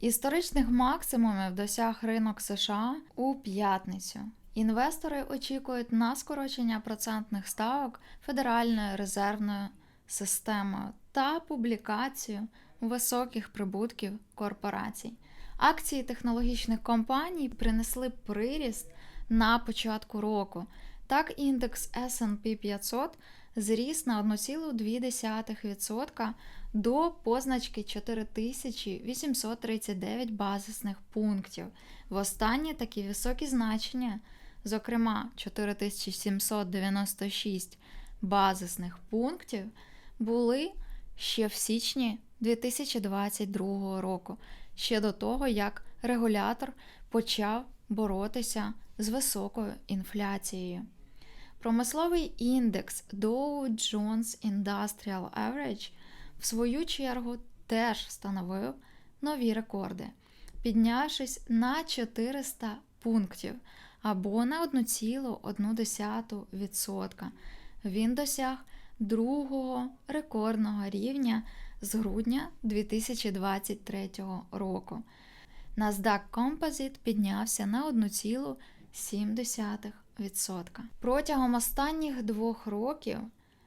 Історичних максимумів досяг ринок США у п'ятницю. Інвестори очікують на скорочення процентних ставок Федеральною резервною системою та публікацію високих прибутків корпорацій. Акції технологічних компаній принесли приріст на початку року. Так, індекс SP 500 зріс на 1,2% до позначки 4839 базисних пунктів. Востаннє такі високі значення, зокрема 4796 базисних пунктів, були ще в січні 2022 року, ще до того, як регулятор почав боротися з високою інфляцією. Промисловий індекс Dow Jones Industrial Average в свою чергу теж встановив нові рекорди, піднявшись на 400 пунктів або на 1,1%. Він досяг другого рекордного рівня з грудня 2023 року. NASDAQ Composite піднявся на 1,7%. Протягом останніх двох років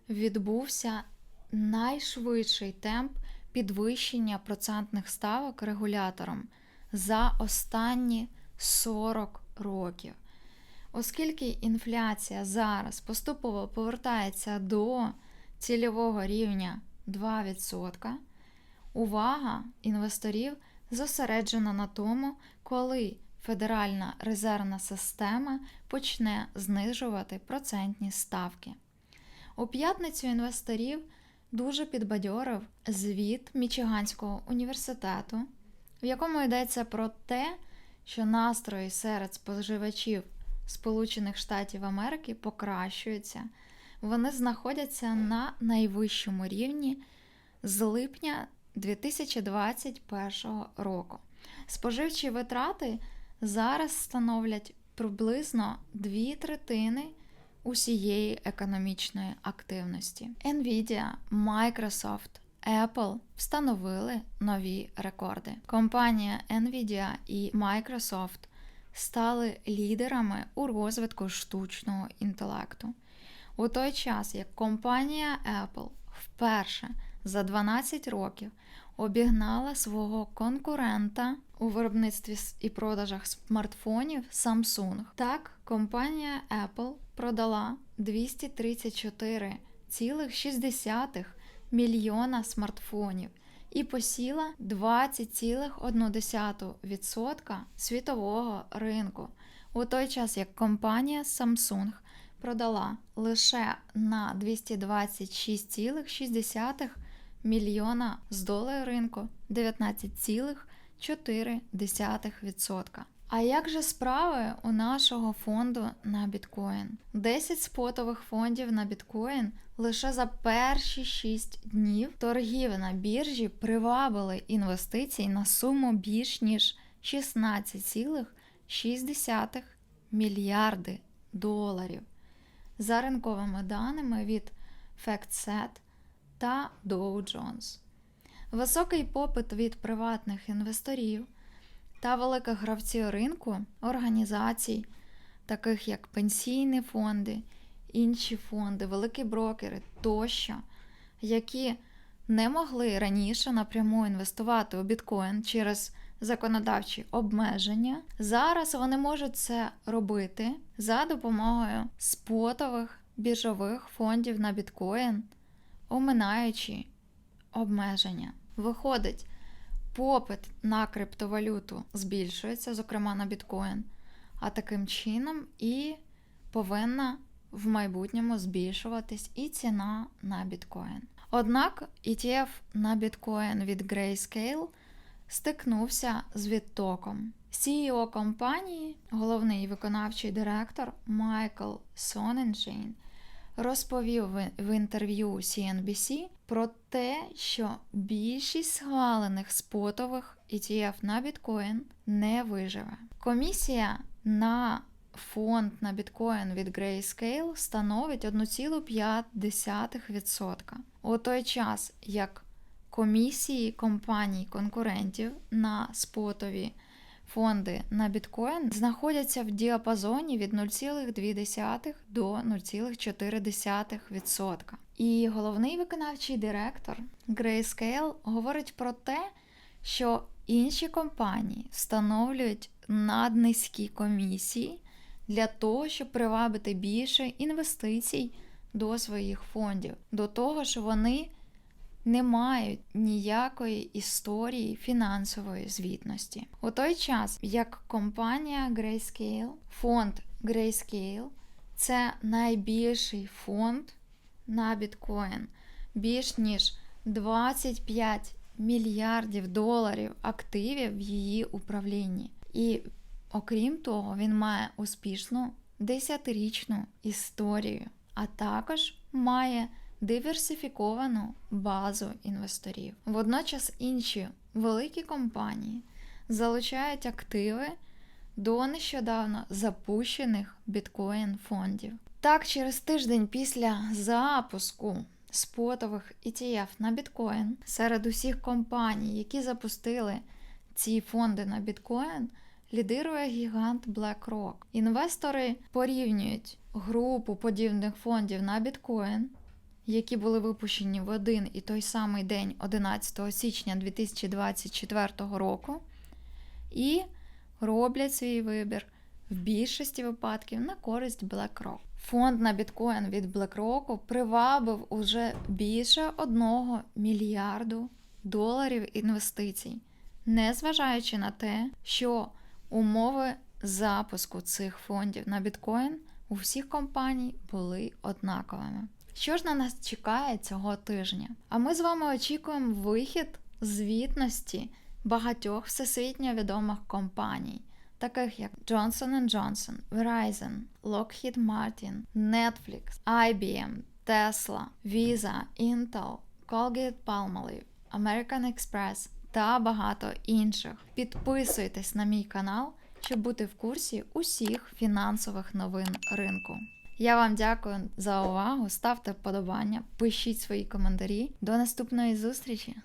відбувся найшвидший темп підвищення процентних ставок регулятором за останні 40 років. Оскільки інфляція зараз поступово повертається до цільового рівня 2%, увага інвесторів зосереджена на тому, коли Федеральна резервна система почне знижувати процентні ставки. У п'ятницю інвесторів дуже підбадьорив звіт Мічиганського університету, в якому йдеться про те, що настрої серед споживачів Сполучених Штатів Америки покращуються. Вони знаходяться на найвищому рівні з липня 2021 року. Споживчі витрати зараз становлять приблизно дві третини усієї економічної активності. Nvidia, Microsoft, Apple встановили нові рекорди. Компанія Nvidia і Microsoft стали лідерами у розвитку штучного інтелекту. У той час, як компанія Apple вперше за 12 років обігнала свого конкурента у виробництві і продажах смартфонів Samsung. Так, компанія Apple продала 234,6 мільйона смартфонів і посіла 20,1% світового ринку, у той час як компанія Samsung продала лише на 226,6 мільйона з долею ринку 19,4%. А як же справи у нашого фонду на біткоін? 10 спотових фондів на біткоін лише за перші 6 днів торгів на біржі привабили інвестицій на суму більш ніж 16,6 мільярди доларів. За ринковими даними від FactSet та Dow Jones. Високий попит від приватних інвесторів та великих гравців ринку, організацій, таких як пенсійні фонди, інші фонди, великі брокери тощо, які не могли раніше напряму інвестувати у біткоін через законодавчі обмеження. Зараз вони можуть це робити за допомогою спотових біржових фондів на біткоін, оминаючи обмеження. Виходить, попит на криптовалюту збільшується, зокрема на біткоін, а таким чином і повинна в майбутньому збільшуватись і ціна на біткоін. Однак ETF на біткоін від Grayscale стикнувся з відтоком. CEO компанії, головний виконавчий директор Майкл Соненшейн розповів в інтерв'ю CNBC про те, що більшість схвалених спотових ETF на біткоін не виживе. Комісія на фонд на біткоін від Grayscale становить 1,5%. У той час, як комісії компаній конкурентів на спотові фонди на біткоін знаходяться в діапазоні від 0,2 до 0,4%. І головний виконавчий директор Grayscale говорить про те, що інші компанії встановлюють наднизькі комісії для того, щоб привабити більше інвестицій до своїх фондів, до того, що вони не мають ніякої історії фінансової звітності. У той час, як компанія Grayscale, фонд Grayscale це найбільший фонд на біткоін, більш ніж 25 мільярдів доларів активів в її управлінні. І окрім того, він має успішну 10-річну історію, а також має диверсифіковану базу інвесторів. Водночас інші великі компанії залучають активи до нещодавно запущених біткоін фондів. Так, через тиждень після запуску спотових ETF на біткоін серед усіх компаній, які запустили ці фонди на біткоін, лідирує гігант BlackRock. Інвестори порівнюють групу подібних фондів на біткоін, які були випущені в один і той самий день 11 січня 2024 року, і роблять свій вибір в більшості випадків на користь BlackRock. Фонд на біткоін від BlackRock привабив уже більше 1 мільярду доларів інвестицій, незважаючи на те, що умови запуску цих фондів на біткоін у всіх компаній були однаковими. Що ж на нас чекає цього тижня? А ми з вами очікуємо вихід звітності багатьох всесвітньо відомих компаній, таких як Johnson Johnson, Verizon, Lockheed Martin, Netflix, IBM, Tesla, Visa, Intel, Colgate-Palmolive, American Express та багато інших. Підписуйтесь на мій канал, щоб бути в курсі усіх фінансових новин ринку. Я вам дякую за увагу. Ставте вподобання, пишіть свої коментарі. До наступної зустрічі!